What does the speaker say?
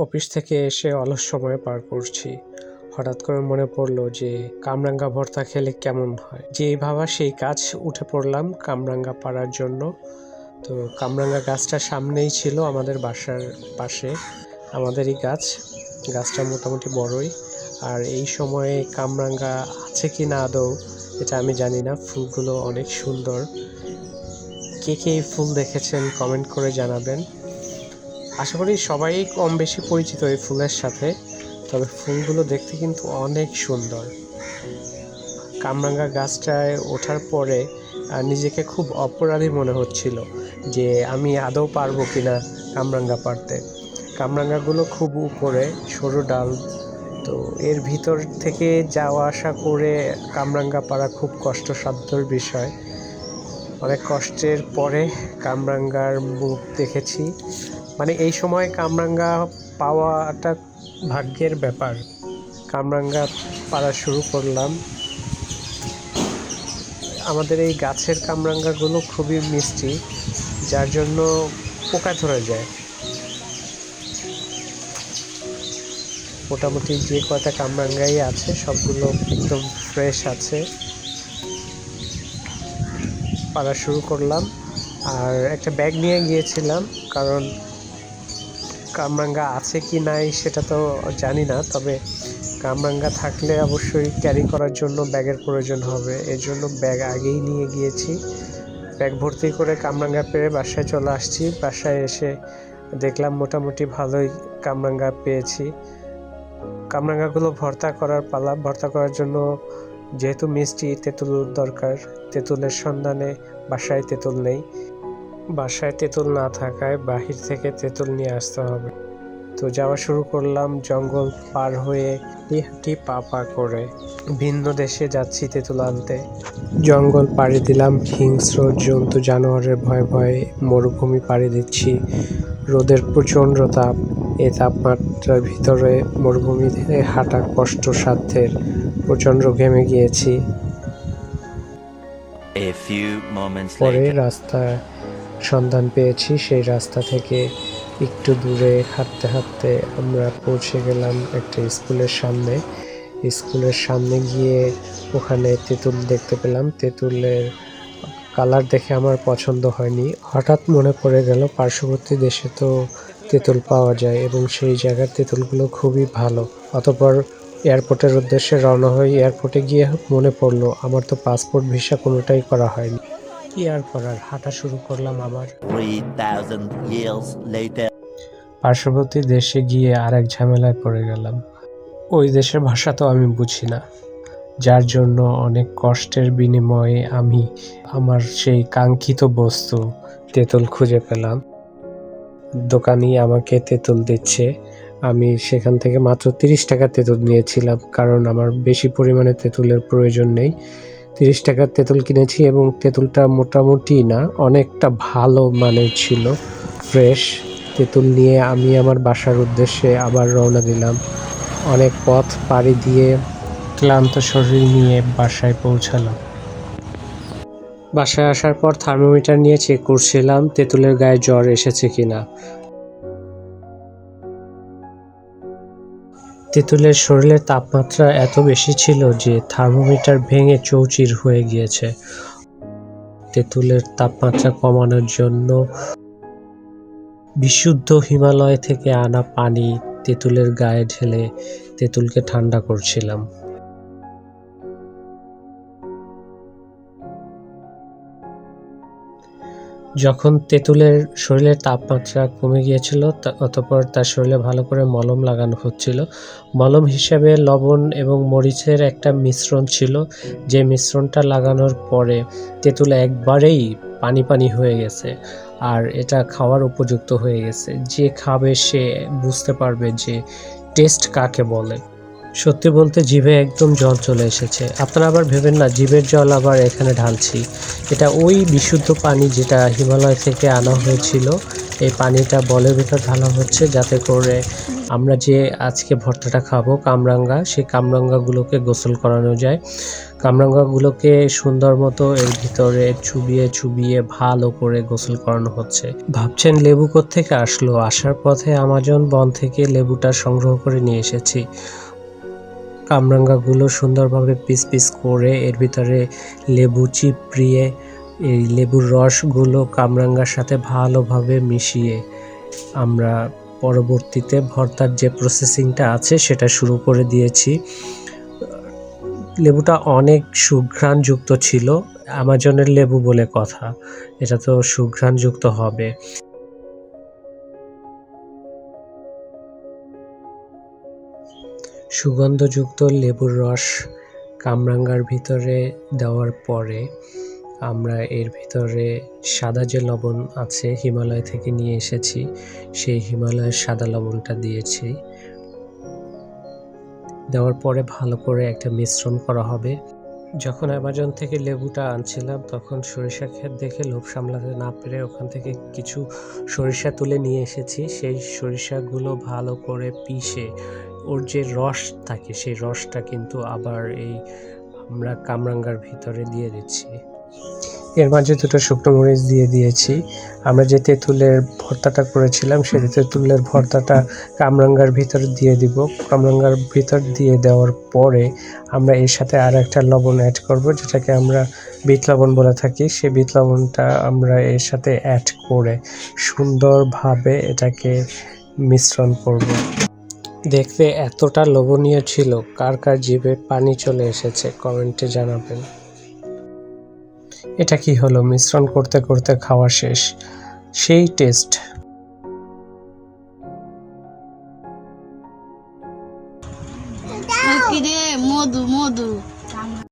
Office থেকে এসে অলস সময় পার করছি। হঠাৎ করে মনে পড়ল যে, কামরাঙ্গা ভর্তা খেলে কেমন হয়? যেই ভাবা সেই কাজ উঠে পড়লাম কামরাঙ্গা পাড়ার জন্য। তো কামরাঙ্গা গাছটা সামনেই ছিল আমাদের বাসার পাশে। আমাদেরই গাছ, গাছটা মোটামুটি বড়ই। আর এই সময়ে কামরাঙ্গা আছে কি না আদৌ, এটা আমি জানি না। ফুলগুলো অনেক সুন্দর। কে কে এই ফুল দেখেছেন কমেন্ট করে জানাবেন। আশা করি সবাই কম বেশি পরিচিত এই ফুলের সাথে, তবে ফুলগুলো দেখতে কিন্তু অনেক সুন্দর। কামরাঙ্গা গাছটায় ওঠার পরে নিজেকে খুব অপরাধী মনে হচ্ছিল যে আমি আদৌ পারব কিনা কামরাঙ্গা পারতে। কামরাঙ্গাগুলো খুব উপরে, সরু ডাল। তো এর ভিতর থেকে যাওয়া আসা করে কামরাঙ্গা পাড়া খুব কষ্টসাধ্যর বিষয়। অনেক কষ্টের পরে কামরাঙ্গার মুখ দেখেছি। মানে এই সময় কামরাঙ্গা পাওয়াটা ভাগ্যের ব্যাপার। কামরাঙ্গা পাড়া শুরু করলাম। আমাদের এই গাছের কামরাঙ্গাগুলো খুবই মিষ্টি, যার জন্য পোকা ধরে যায়। মোটামুটি যে কয়টা কামরাঙ্গাই আছে, সবগুলো একদম ফ্রেশ আছে। পাড়া শুরু করলাম। আর একটা ব্যাগ নিয়ে গিয়েছিলাম, কারণ কামরাঙ্গা আছে কি নাই সেটা তো জানি না, তবে কামরাঙ্গা থাকলে অবশ্যই ক্যারি করার জন্য ব্যাগের প্রয়োজন হবে। এর জন্য ব্যাগ আগেই নিয়ে গিয়েছি। ব্যাগ ভর্তি করে কামরাঙ্গা পেয়ে বাসায় চলে আসছি। বাসায় এসে দেখলাম মোটামুটি ভালোই কামরাঙ্গা পেয়েছি। কামরাঙ্গাগুলো ভর্তা করার পালা। ভর্তা করার জন্য যেহেতু মিষ্টি তেঁতুল দরকার, তেঁতুলের সন্ধানে বাসায় তেঁতুল নেই। বাসায় তেঁতুল না থাকায় বাহির থেকে তেঁতুল নিয়ে আসতে হবে। তো যাওয়া শুরু করলাম জঙ্গল পার হয়ে হাঁটি পা পা করে। ভিন্ন দেশে যাচ্ছি তেঁতুল আনতে। জঙ্গল পাড়ি দিলাম হিংস্র জন্তু জানোয়ারের ভয়ে ভয়ে মরুভূমি পাড়ি দিচ্ছি। রোদের প্রচণ্ড তাপ এই তাপমাত্রার ভিতরে মরুভূমিতে হাঁটা কষ্ট সাধ্যের প্রচণ্ড ঘেমে গিয়েছি। পরে. রাস্তায় সন্ধান পেয়েছি, সেই রাস্তা থেকে একটু দূরে হাঁটতে হাঁটতে আমরা পৌঁছে গেলাম একটা স্কুলের সামনে। স্কুলের সামনে গিয়ে ওখানে তেঁতুল দেখতে পেলাম। তেঁতুলের কালার দেখে আমার পছন্দ হয়নি। হঠাৎ মনে পড়ে গেল, পার্শ্ববর্তী দেশে তো তেঁতুল পাওয়া যায় এবং সেই জায়গার তেঁতুলগুলো খুবই ভালো। অতপর এয়ারপোর্টের উদ্দেশ্যে রওনা হয়ে এয়ারপোর্টে গিয়ে মনে পড়ল, আমার তো পাসপোর্ট ভিসা কোনোটাই করা হয়নি। কি আর করার? হাঁটা শুরু করলাম আবার। 3,000 years পার্শ্ববর্তী দেশে গিয়ে আর এক ঝামেলায় পড়ে গেলাম। ওই দেশের ভাষা তো আমি বুঝি না। যার জন্য অনেক কষ্টের বিনিময়ে আমি আমার সেই কাঙ্ক্ষিত বস্তু তেঁতুল খুঁজে পেলাম। দোকানি আমাকে তেঁতুল দিচ্ছে। আমি সেখান থেকে মাত্র তিরিশ টাকা তেঁতুল নিয়েছিলাম কারণ আমার বেশি পরিমাণে তেঁতুলের প্রয়োজন নেই। তিরিশ টাকার তেঁতুল কিনেছি এবং তেঁতুলটা মোটামুটি না, অনেকটা ভালো মানের ছিল। ফ্রেশ তেঁতুল নিয়ে আমি আমার বাসার উদ্দেশ্যে আবার রওনা দিলাম। অনেক পথ পাড়ি দিয়ে ক্লান্ত শরীর নিয়ে বাসায় পৌঁছালাম। বাসায় আসার পর থার্মোমিটার নিয়ে চেক করছিলাম, তেঁতুলের গায়ে জ্বর এসেছে কিনা। তেঁতুলের শরীরের তাপমাত্রা এত বেশি ছিল যে থার্মোমিটার ভেঙে চৌচির হয়ে গিয়েছে। তেঁতুলের তাপমাত্রা কমানোর জন্য বিশুদ্ধ হিমালয় থেকে আনা পানি তেঁতুলের গায়ে ঢেলে তেঁতুলকে ঠান্ডা করছিলাম। যখন তেঁতুলের শরীরের তাপমাত্রা কমে গিয়েছিল অতঃপর তার শরীরে ভালো করে মলম লাগানো হচ্ছিল। মলম হিসেবে লবণ এবং মরিচের একটা মিশ্রণ ছিল। যে মিশ্রণটা লাগানোর পরে তেঁতুল একবারেই পানি পানি হয়ে গেছে আর এটা খাওয়ার উপযুক্ত হয়ে গেছে। যে খাবে সে বুঝতে পারবে যে টেস্ট কাকে বলে। সত্যি বলতে জিভে একদম জল চলে এসেছে। আপনারা আবার ভেবেন না, জিভের জল আবার এখানে ঢালছি। এটা ওই বিশুদ্ধ পানি যেটা হিমালয় থেকে আনা হয়েছিল। এই পানিটা বলের ভিতর ঢালা হচ্ছে যাতে করে আমরা যে আজকে ভর্তাটা খাব কামরাঙ্গা, সেই কামরাঙ্গাগুলোকে গোসল করানো যায়। কামরাঙ্গাগুলোকে সুন্দর মতো এর ভিতরে চুবিয়ে চুবিয়ে ভালো করে গোসল করানো হচ্ছে। ভাবছেন লেবু থেকে আসলো? আসার পথে আমাজন বন থেকে লেবুটা সংগ্রহ করে নিয়ে এসেছি। কামরাঙ্গাগুলো সুন্দরভাবে পিস পিস করে এর ভিতরে লেবু চিপড়িয়ে, এই লেবুর রসগুলো কামরাঙ্গার সাথে ভালোভাবে মিশিয়ে আমরা পরবর্তীতে ভর্তার যে প্রসেসিংটা আছে সেটা শুরু করে দিয়েছি। লেবুটা অনেক সুঘ্রাণযুক্ত ছিল, আমাজনের লেবু বলে কথা, এটা তো সুঘ্রাণযুক্ত হবে। সুগন্ধযুক্ত লেবুর রস কামরাঙ্গার ভিতরে দেওয়ার পরে আমরা এর ভিতরে সাদা যে লবণ আছে হিমালয় থেকে নিয়ে এসেছি, সেই হিমালয়ের সাদা লবণটা দিয়েছি। দেওয়ার পরে ভালো করে একটা মিশ্রণ করা হবে। যখন অ্যামাজন থেকে লেবুটা আনছিলাম, তখন সরিষা ক্ষেত দেখে লোভ সামলাতে না পেরে ওখান থেকে কিছু সরিষা তুলে নিয়ে এসেছি। সেই সরিষাগুলো ভালো করে পিষে ওর যে রস থাকে, সেই রসটা কিন্তু আবার এই আমরা কামরাঙ্গার ভিতরে দিয়ে দিচ্ছি। এর মাঝে দুটো শুকনো মরিচ দিয়ে দিয়েছি। আমরা যে তেঁতুলের ভর্তাটা করেছিলাম, সেই তেঁতুলের ভর্তাটা কামরাঙ্গার ভিতর দিয়ে দিব। কামরাঙ্গার ভিতর দিয়ে দেওয়ার পরে আমরা এর সাথে আর একটা লবণ অ্যাড করব, যেটাকে আমরা বিট লবণ বলে থাকি। সেই বিট লবণটা আমরা এর সাথে অ্যাড করে সুন্দরভাবে এটাকে মিশ্রণ করব। দেখতে এতটা লোভনীয় ছিল, কার কার জিভে পানি চলে এসেছে, কমেন্টে জানাবেন। এটা কি হলো? মিশ্রণ করতে করতে খাওয়া শেষ। সেই টেস্ট।